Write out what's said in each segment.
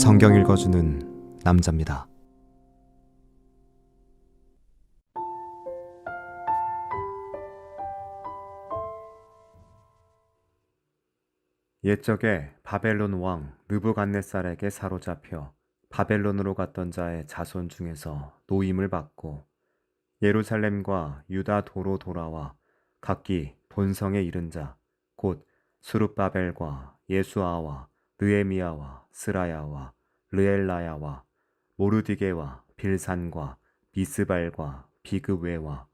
성경 읽어주는 남자입니다. 옛적에 바벨론 왕 느부갓네살에게 사로잡혀 바벨론으로 갔던 자의 자손 중에서 노임을 받고 예루살렘과 유다 도로 돌아와 각기 본성에 이른 자 곧 수룹바벨과 예수아와 느에미야와 스라야와 르엘라야와 모르디게와 빌산과 비스발과 비그웨와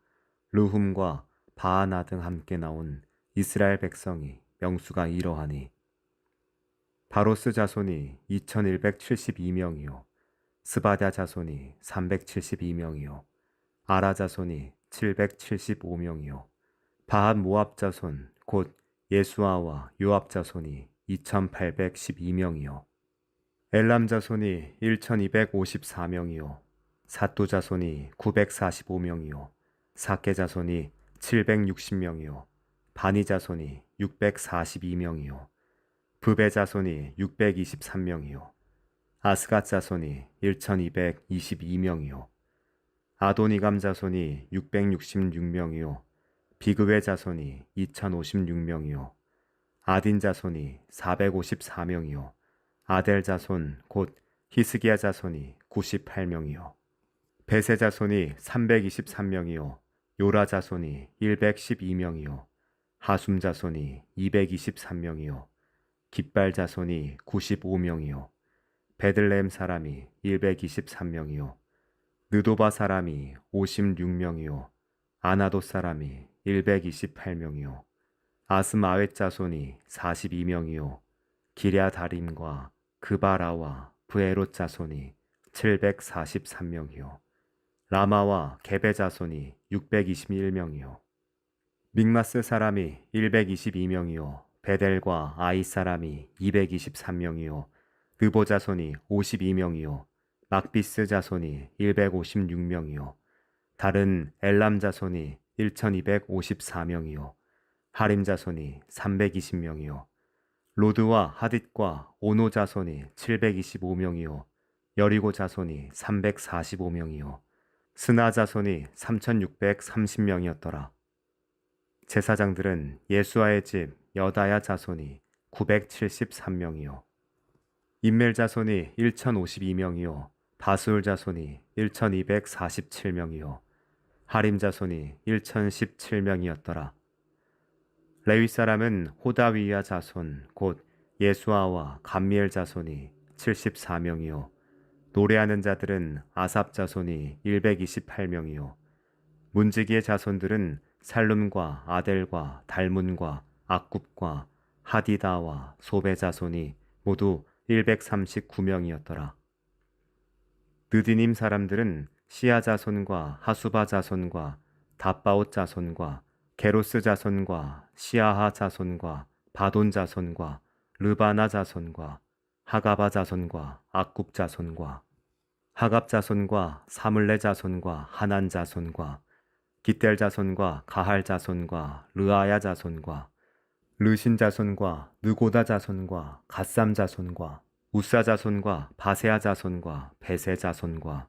르훔과 바하나 등 함께 나온 이스라엘 백성이 명수가 이러하니 바로스 자손이 2172명이요 스바다 자손이 372명이요 아라 자손이 775명이요 바한 모압 자손 곧 예수아와 요압 자손이 2812명이요. 엘람 자손이 1254명이요. 사또 자손이 945명이요. 사케 자손이 760명이요. 바니 자손이 642명이요. 부베 자손이 623명이요. 아스갓 자손이 1222명이요. 아도니감 자손이 666명이요. 비그웨 자손이 2056명이요 아딘 자손이 454명이요. 아델 자손 곧 히스기야 자손이 98명이요. 베세 자손이 323명이요. 요라 자손이 112명이요. 하숨 자손이 223명이요. 깃발 자손이 95명이요. 베들레헴 사람이 123명이요. 느도바 사람이 56명이요. 아나도 사람이 128명이요 아스마웻 자손이 42명이요. 기랴 다림과 그바라와 브에롯 자손이 743명이요. 라마와 게베 자손이 621명이요. 믹마스 사람이 122명이요. 베델과 아이 사람이 223명이요. 느보 자손이 52명이요. 막비스 자손이 156명이요. 다른 엘람 자손이 1254명이요 하림 자손이 320명이요. 로드와 하딧과 오노 자손이 725명이요. 여리고 자손이 345명이요. 스나 자손이 3630명이었더라. 제사장들은 예수아의 집 여다야 자손이 973명이요. 인멜 자손이 1052명이요. 바술 자손이 1247명이요. 하림 자손이 1017명이었더라 레위 사람은 호다위야 자손 곧 예수아와 감미엘 자손이 74명이요 노래하는 자들은 아삽 자손이 128명이요 문지기의 자손들은 살룸과 아델과 달문과 악굽과 하디다와 소베 자손이 모두 139명이었더라. 느디님 사람들은 시아 자손과 하수바 자손과 다바옷 자손과 게로스 자손과 시아하 자손과 바돈 자손과 르바나 자손과 하가바 자손과 악굽 자손과 하갑 자손과 사물레 자손과 하난 자손과 기델 자손과 가할 자손과 르아야 자손과 르신 자손과 느고다 자손과 갓삼 자손과 우사 자손과 바세아 자손과 베세 자손과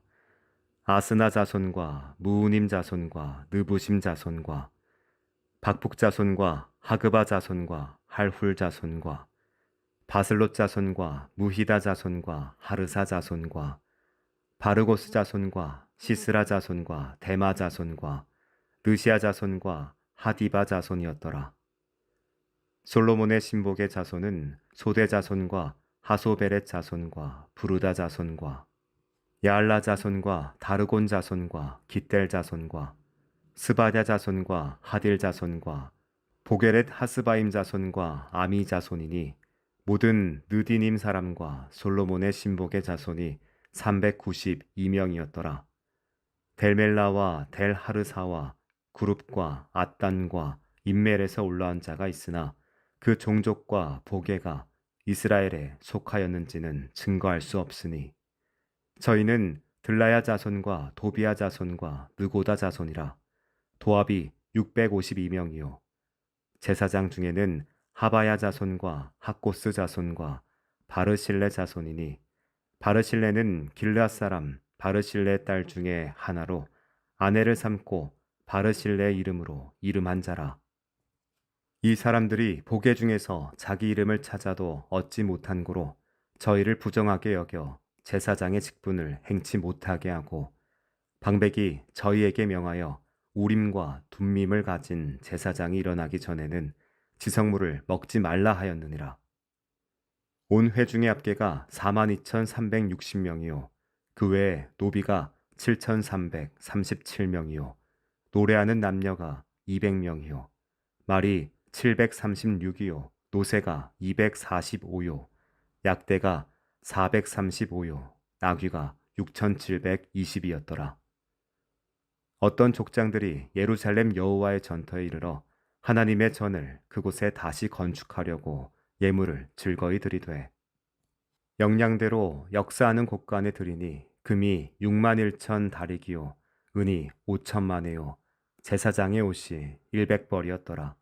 아스나 자손과 무우님 자손과 느부심 자손과 박북 자손과 하그바 자손과 할훌 자손과 바슬롯 자손과 무히다 자손과 하르사 자손과 바르고스 자손과 시스라 자손과 데마 자손과 느시아 자손과 하디바 자손이었더라. 솔로몬의 신복의 자손은 소대 자손과 하소베렛 자손과 부르다 자손과 야알라 자손과 다르곤 자손과 기델 자손과 스바냐 자손과 하딜 자손과 보게렛 하스바임 자손과 아미 자손이니 모든 느디님 사람과 솔로몬의 신복의 자손이 392명이었더라. 델멜라와 델하르사와 그룹과 아단과 인멜에서 올라온 자가 있으나 그 종족과 보게가 이스라엘에 속하였는지는 증거할 수 없으니 저희는 들라야 자손과 도비야 자손과 느고다 자손이라 도합이 652명이요 제사장 중에는 하바야 자손과 하코스 자손과 바르실레 자손이니 바르실레는 길르앗 사람 바르실레 딸 중에 하나로 아내를 삼고 바르실레 이름으로 이름한 자라. 이 사람들이 보게 중에서 자기 이름을 찾아도 얻지 못한 고로 저희를 부정하게 여겨 제사장의 직분을 행치 못하게 하고 방백이 저희에게 명하여 우림과 둠밈을 가진 제사장이 일어나기 전에는 지성물을 먹지 말라 하였느니라. 온 회중의 합계가 42,360명이요. 그 외에 노비가 7,337명이요. 노래하는 남녀가 200명이요. 말이 736이요. 노새가 245요. 약대가 435요. 나귀가 6,720이었더라. 어떤 족장들이 예루살렘 여호와의 전터에 이르러 하나님의 전을 그곳에 다시 건축하려고 예물을 즐거이 드리되 영량대로 역사하는 곳간에 드리니 금이 6만 1천 다리기요 은이 5천만에요. 제사장의 옷이 100벌이었더라.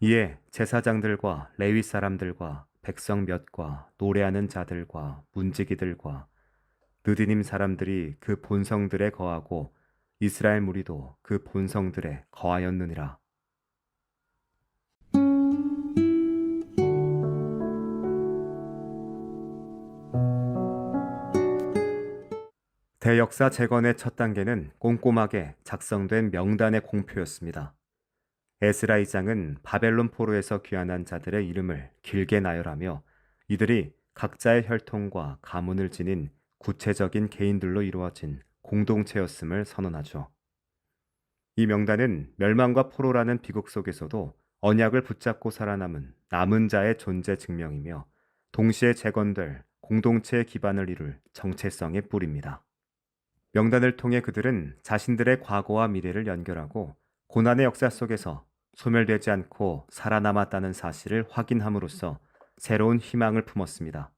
이에 제사장들과 레위 사람들과 백성 몇과 노래하는 자들과 문지기들과 느디님 사람들이 그 본성들에 거하고 이스라엘 무리도 그 본성들에 거하였느니라. 대역사 재건의 첫 단계는 꼼꼼하게 작성된 명단의 공표였습니다. 에스라 2장은 바벨론 포로에서 귀환한 자들의 이름을 길게 나열하며 이들이 각자의 혈통과 가문을 지닌 구체적인 개인들로 이루어진 공동체였음을 선언하죠. 이 명단은 멸망과 포로라는 비극 속에서도 언약을 붙잡고 살아남은 남은 자의 존재 증명이며 동시에 재건될 공동체의 기반을 이룰 정체성의 뿌리입니다. 명단을 통해 그들은 자신들의 과거와 미래를 연결하고 고난의 역사 속에서 소멸되지 않고 살아남았다는 사실을 확인함으로써 새로운 희망을 품었습니다.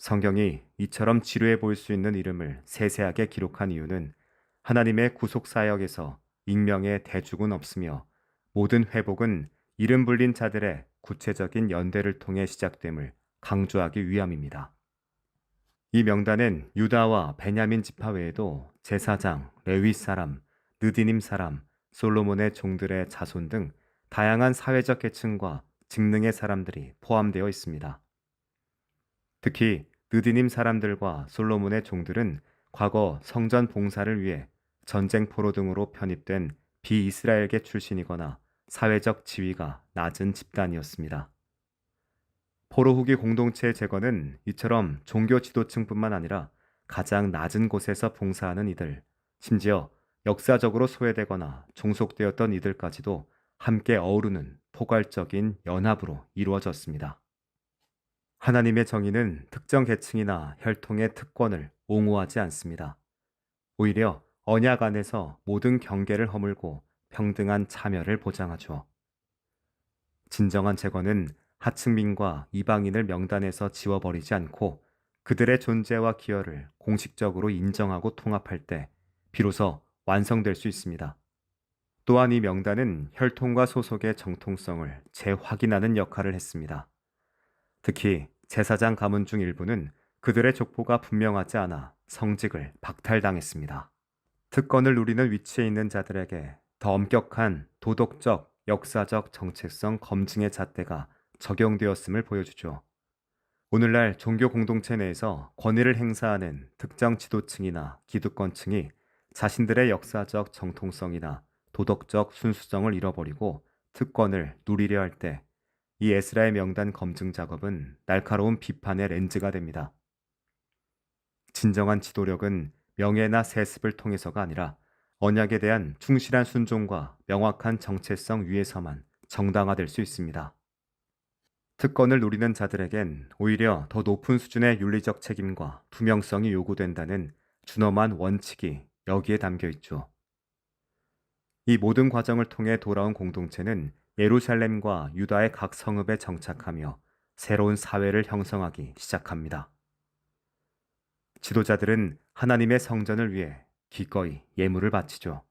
성경이 이처럼 지루해 보일 수 있는 이름을 세세하게 기록한 이유는 하나님의 구속 사역에서 익명의 대죽은 없으며 모든 회복은 이름 불린 자들의 구체적인 연대를 통해 시작됨을 강조하기 위함입니다. 이 명단엔 유다와 베냐민 지파 외에도 제사장, 레위 사람, 느디님 사람, 솔로몬의 종들의 자손 등 다양한 사회적 계층과 직능의 사람들이 포함되어 있습니다. 특히 느디님 사람들과 솔로몬의 종들은 과거 성전 봉사를 위해 전쟁 포로 등으로 편입된 비이스라엘계 출신이거나 사회적 지위가 낮은 집단이었습니다. 포로 후기 공동체의 제거는 이처럼 종교 지도층뿐만 아니라 가장 낮은 곳에서 봉사하는 이들, 심지어 역사적으로 소외되거나 종속되었던 이들까지도 함께 어우르는 포괄적인 연합으로 이루어졌습니다. 하나님의 정의는 특정 계층이나 혈통의 특권을 옹호하지 않습니다. 오히려 언약 안에서 모든 경계를 허물고 평등한 참여를 보장하죠. 진정한 재건은 하층민과 이방인을 명단에서 지워버리지 않고 그들의 존재와 기여를 공식적으로 인정하고 통합할 때 비로소 완성될 수 있습니다. 또한 이 명단은 혈통과 소속의 정통성을 재확인하는 역할을 했습니다. 특히 제사장 가문 중 일부는 그들의 족보가 분명하지 않아 성직을 박탈당했습니다. 특권을 누리는 위치에 있는 자들에게 더 엄격한 도덕적, 역사적 정체성 검증의 잣대가 적용되었음을 보여주죠. 오늘날 종교 공동체 내에서 권위를 행사하는 특정 지도층이나 기득권층이 자신들의 역사적 정통성이나 도덕적 순수성을 잃어버리고 특권을 누리려 할 때 이 에스라의 명단 검증 작업은 날카로운 비판의 렌즈가 됩니다. 진정한 지도력은 명예나 세습을 통해서가 아니라 언약에 대한 충실한 순종과 명확한 정체성 위에서만 정당화될 수 있습니다. 특권을 누리는 자들에겐 오히려 더 높은 수준의 윤리적 책임과 투명성이 요구된다는 준엄한 원칙이 여기에 담겨 있죠. 이 모든 과정을 통해 돌아온 공동체는 예루살렘과 유다의 각 성읍에 정착하며 새로운 사회를 형성하기 시작합니다. 지도자들은 하나님의 성전을 위해 기꺼이 예물을 바치죠.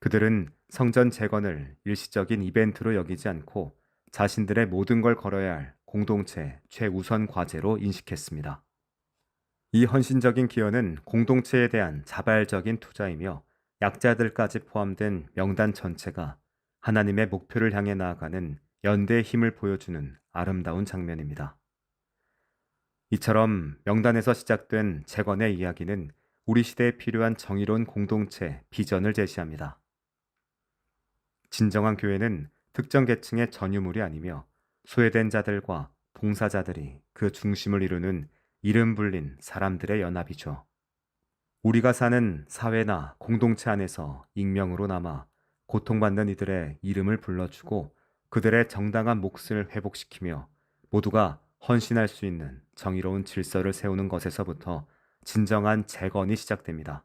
그들은 성전 재건을 일시적인 이벤트로 여기지 않고 자신들의 모든 걸 걸어야 할 공동체 최우선 과제로 인식했습니다. 이 헌신적인 기여는 공동체에 대한 자발적인 투자이며 약자들까지 포함된 명단 전체가 하나님의 목표를 향해 나아가는 연대의 힘을 보여주는 아름다운 장면입니다. 이처럼 명단에서 시작된 재건의 이야기는 우리 시대에 필요한 정의로운 공동체 비전을 제시합니다. 진정한 교회는 특정 계층의 전유물이 아니며 소외된 자들과 봉사자들이 그 중심을 이루는 이름 불린 사람들의 연합이죠. 우리가 사는 사회나 공동체 안에서 익명으로 남아 고통받는 이들의 이름을 불러주고 그들의 정당한 몫을 회복시키며 모두가 헌신할 수 있는 정의로운 질서를 세우는 것에서부터 진정한 재건이 시작됩니다.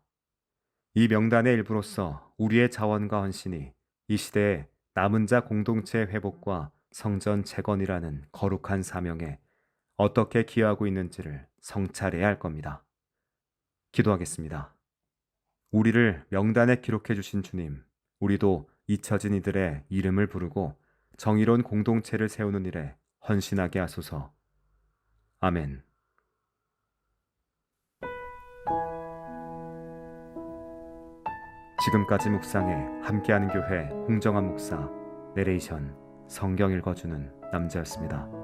이 명단의 일부로서 우리의 자원과 헌신이 이 시대의 남은 자 공동체 회복과 성전 재건이라는 거룩한 사명에 어떻게 기여하고 있는지를 성찰해야 할 겁니다. 기도하겠습니다. 우리를 명단에 기록해 주신 주님, 우리도 잊혀진 이들의 이름을 부르고 정의로운 공동체를 세우는 일에 헌신하게 하소서. 아멘. 지금까지 묵상에 함께하는 교회 홍정한 목사 내레이션 성경 읽어주는 남자였습니다.